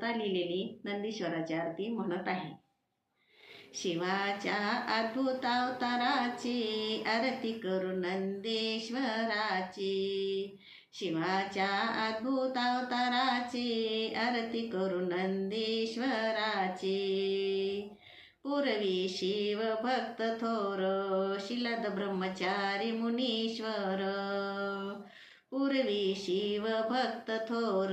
आता लिहिलेली नंदीश्वराची आरती म्हणत आहे. शिवाच्या अद्भुत अवताराची आरती करू नंदेश्वराची. शिवाच्या अद्भुत अवताराची आरती करू नंदेश्वराची. पूर्वी शिव भक्त थोर शिलद ब्रह्मचारी मुनीश्वर. पूर्वी शिव भक्त थोर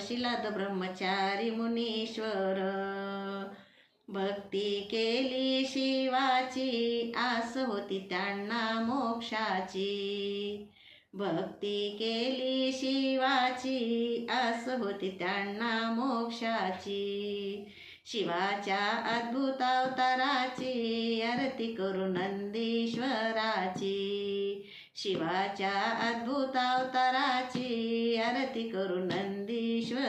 शिलाद ब्रह्मचारी मुनीश्वर. भक्ती केली शिवाची आस होती त्यांना मोक्षाची. भक्ती केली शिवाची आस होती त्यांना मोक्षाची. शिवाच्या अद्भुत अवताराची आरती करू नंदीश्वराची. शिवाच्या अद्भुत अवताराची आरती करू नंदीश्वराची.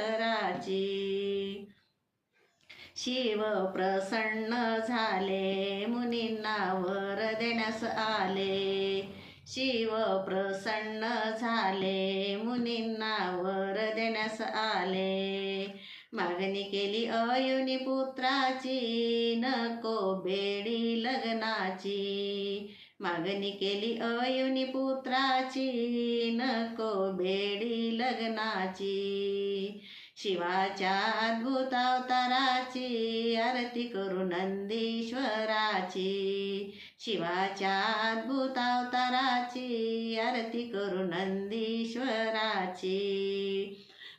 शिव प्रसन्न झाले मुनींना वर देण्यास आले. शिव प्रसन्न झाले मुनींना वर देण्यास आले. मागणी केली अयुनी पुत्राची नको बेडी लग्नाची. मागणी केली अयुनी पुत्राची नको बेडी लग्नाची. शिवाच्या अद्भुत अवताराची आरती करू नंदीश्वराची. शिवाच्या अद्भुत अवताराची आरती करू नंदीश्वराची.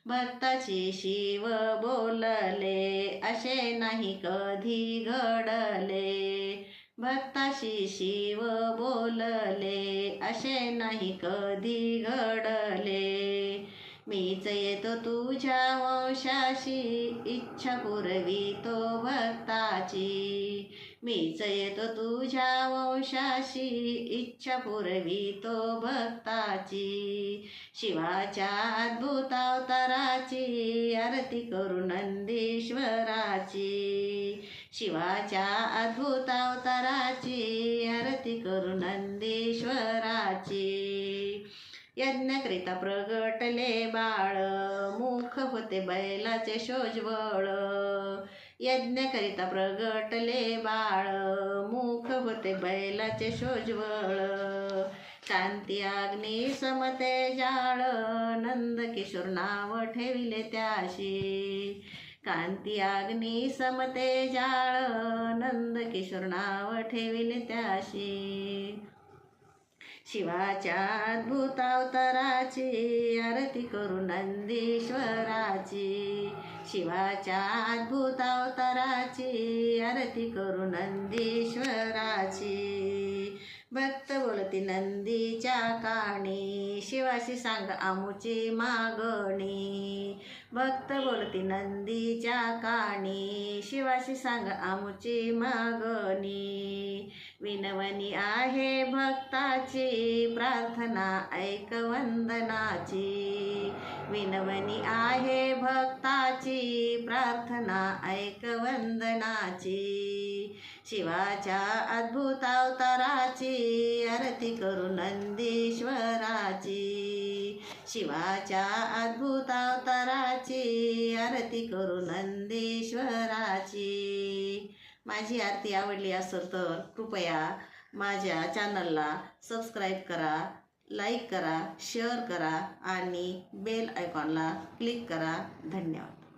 भक्ताची शिव बोलले असे नाही कधी घडले. भक्ताशी शिव बोलले असे नाही कधी घडले. मीच येतो तुझ्या वंशाशी इच्छा पुरवी तो भक्ताची. मीच येतो तुझ्या वंशाशी इच्छा पुरवी तो भक्ताची. शिवाच्या अद्भुत अवताराची आरती करू नंदीश्वराची. शिवाच्या अद्भुत अवताराची आरती करू नंदीश्वराची. यज्ञकरिता प्रगटले बाळ मुख होते बैलाचे शोजवळ. यज्ञकरिता प्रगटले बाळ मुख होते बैलाचे शोजवळ. शांती अग्नी समते जाळ नंद किशोर नाव ठेविले त्याशी. कांती अग्नी समते जाळ नंद किशोर नाव ठेविले त्याशी. शिवाच्या अद्भुत अवताराची आरती करू नंदीश्वराची. शिवाच्या अद्भुत अवताराची आरती करू नंदीश्वराची. भक्त बोलती नंदीच्या काणी शिवाशी सांग आमुची मागणी. भक्त बोलती नंदीच्या काणी. शिवाशी सांग आमची मागणी. विनवणी आहे भक्ताची प्रार्थना ऐक वंदनाची. विनवणी आहे भक्ताची प्रार्थना ऐक वंदनाची. शिवाच्या अद्भुत अवताराची आरती करू नंदीश्वराची. शिवाच्या अद्भुत अवताराची आरती करू नंदीश्वराची. माझी आरती आवडली असेल तर कृपया माझ्या चॅनलला सबस्क्राईब करा लाईक करा शेअर करा आणि बेल आयकॉनला क्लिक करा. धन्यवाद.